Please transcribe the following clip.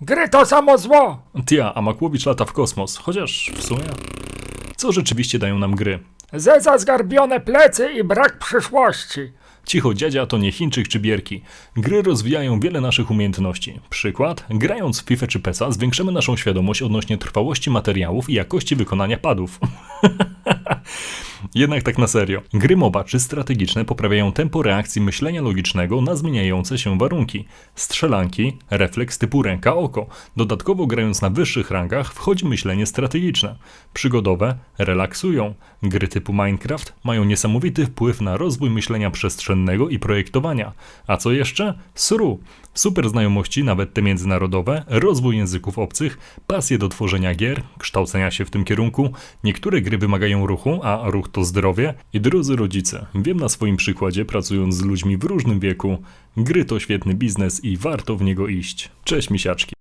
Gry to samo zło! Tia, a Makłowicz lata w kosmos, chociaż w sumie... Co rzeczywiście dają nam gry? Ze za zgarbione plecy i brak przyszłości. Cicho dziadzia to nie Chińczyk czy Bierki. Gry rozwijają wiele naszych umiejętności. Przykład, grając w FIFA czy PESA zwiększamy naszą świadomość odnośnie trwałości materiałów i jakości wykonania padów. Jednak tak na serio. Gry MOBA czy strategiczne poprawiają tempo reakcji myślenia logicznego na zmieniające się warunki. Strzelanki, refleks typu ręka-oko. Dodatkowo grając na wyższych rangach wchodzi myślenie strategiczne. Przygodowe relaksują. Gry typu Minecraft mają niesamowity wpływ na rozwój myślenia przestrzennego i projektowania. A co jeszcze? SRU. Super znajomości, nawet te międzynarodowe, rozwój języków obcych, pasję do tworzenia gier, kształcenia się w tym kierunku. Niektóre gry wymagają ruchu, a ruch to zdrowie. I drodzy rodzice, wiem na swoim przykładzie, pracując z ludźmi w różnym wieku, gry to świetny biznes i warto w niego iść. Cześć misiaczki.